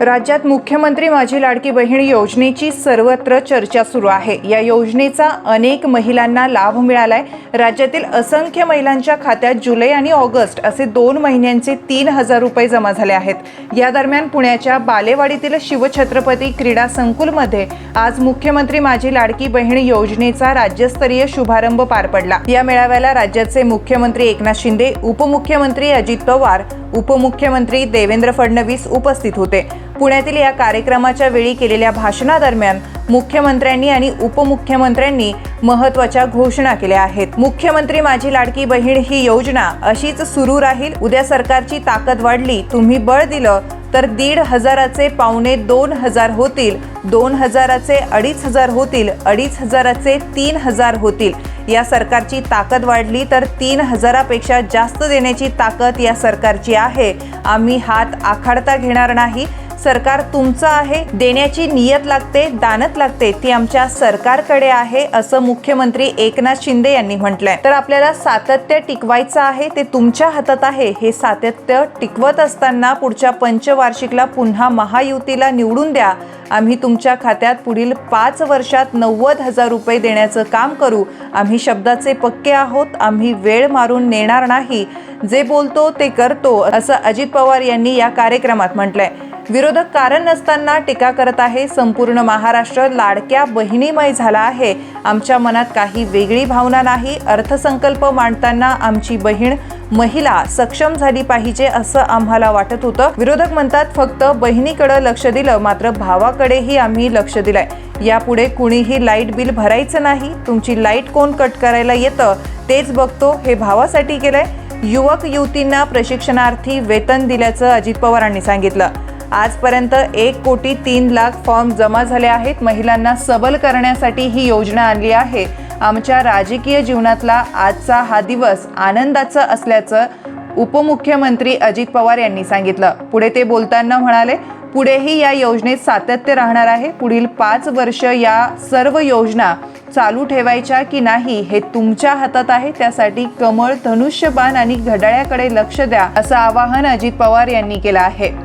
राज्यात मुख्यमंत्री माझी लाडकी बहीण योजनेची सर्वत्र चर्चा सुरू आहे. या योजनेचा अनेक महिलांना लाभ मिळालाय. राज्यातील असंख्य महिलांच्या खात्यात जुलै आणि ऑगस्ट असे दोन महिन्यांचे तीन हजार रुपये जमा झाले आहेत. या दरम्यान पुण्याच्या बालेवाडीतील शिवछत्रपती क्रीडा संकुलमध्ये आज मुख्यमंत्री माझी लाडकी बहीण योजनेचा राज्यस्तरीय शुभारंभ पार पडला. या मेळाव्याला राज्याचे मुख्यमंत्री एकनाथ शिंदे उपमुख्यमंत्री अजित पवार उपमुख्यमंत्री देवेंद्र फडणवीस उपस्थित होते. पुण्यातील या कार्यक्रमाच्या वेळी केलेल्या भाषणादरम्यान मुख्यमंत्र्यांनी आणि उपमुख्यमंत्र्यांनी महत्त्वाच्या घोषणा केल्या आहेत. मुख्यमंत्री माझी लाडकी बहीण ही योजना अशीच सुरू राहील. उद्या सरकारची ताकद वाढली तुम्ही बळ दिलं तर दीड हजाराचे पावणे दोन हजार होतील दोन हजाराचे अडीच हजार होतील अडीच हजाराचे तीन हजार होतील. या सरकारची ताकद वाढली तर तीन हजारापेक्षा जास्त देण्याची ताकद या सरकारची आहे. आम्ही हात आखाडता घेणार नाही. सरकार तुमचं आहे देण्याची नियत लागते दानत लागते ती आमच्या सरकारकडे आहे असं मुख्यमंत्री एकनाथ शिंदे यांनी म्हटलंय. तर आपल्याला सातत्य टिकवायचं आहे ते तुमच्या हातात आहे हे सातत्य टिकवत असताना पुढच्या पंचवार्षिकला पुन्हा महायुतीला निवडून द्या. आम्ही तुमच्या खात्यात पुढील पाच वर्षात नव्वद हजार रुपये देण्याचं काम करू. आम्ही शब्दाचे पक्के आहोत आम्ही वेळ मारून नेणार नाही. जे बोलतो ते करतो असं अजित पवार यांनी या कार्यक्रमात म्हटलंय. विरोधक कारण नसताना टीका करत आहे. संपूर्ण महाराष्ट्र लाडक्या बहिणीमय झाला आहे. आमच्या मनात काही वेगळी भावना नाही. अर्थसंकल्प मांडताना आमची बहीण महिला सक्षम झाली पाहिजे असं आम्हाला वाटत होतं. विरोधक म्हणतात फक्त बहिणीकडे लक्ष दिलं मात्र भावाकडेही आम्ही लक्ष दिलंय. यापुढे कुणीही लाइट बिल भरायचं नाही. तुमची लाइट कोण कट करायला येतं तेच बघतो. हे भावासाठी केलंय. युवक युवतींना प्रशिक्षणार्थी वेतन दिल्याचं अजित पवारांनी सांगितलं. आजपर्यंत एक कोटी तीन लाख फॉर्म जमा झाले आहेत. महिलांना सबल करण्यासाठी ही योजना आणली आहे. आमच्या राजकीय जीवनातला आजचा हा दिवस आनंदाचा असल्याचं उपमुख्यमंत्री अजित पवार यांनी सांगितलं. पुढे ते बोलताना म्हणाले पुढेही या योजनेत सातत्य राहणार आहे. पुढील पाच वर्ष या सर्व योजना चालू ठेवायच्या की नाही हे तुमच्या हातात आहे. त्यासाठी कमळ धनुष्यबाण आणि घड्याळ्याकडे लक्ष द्या असं आवाहन अजित पवार यांनी केलं आहे.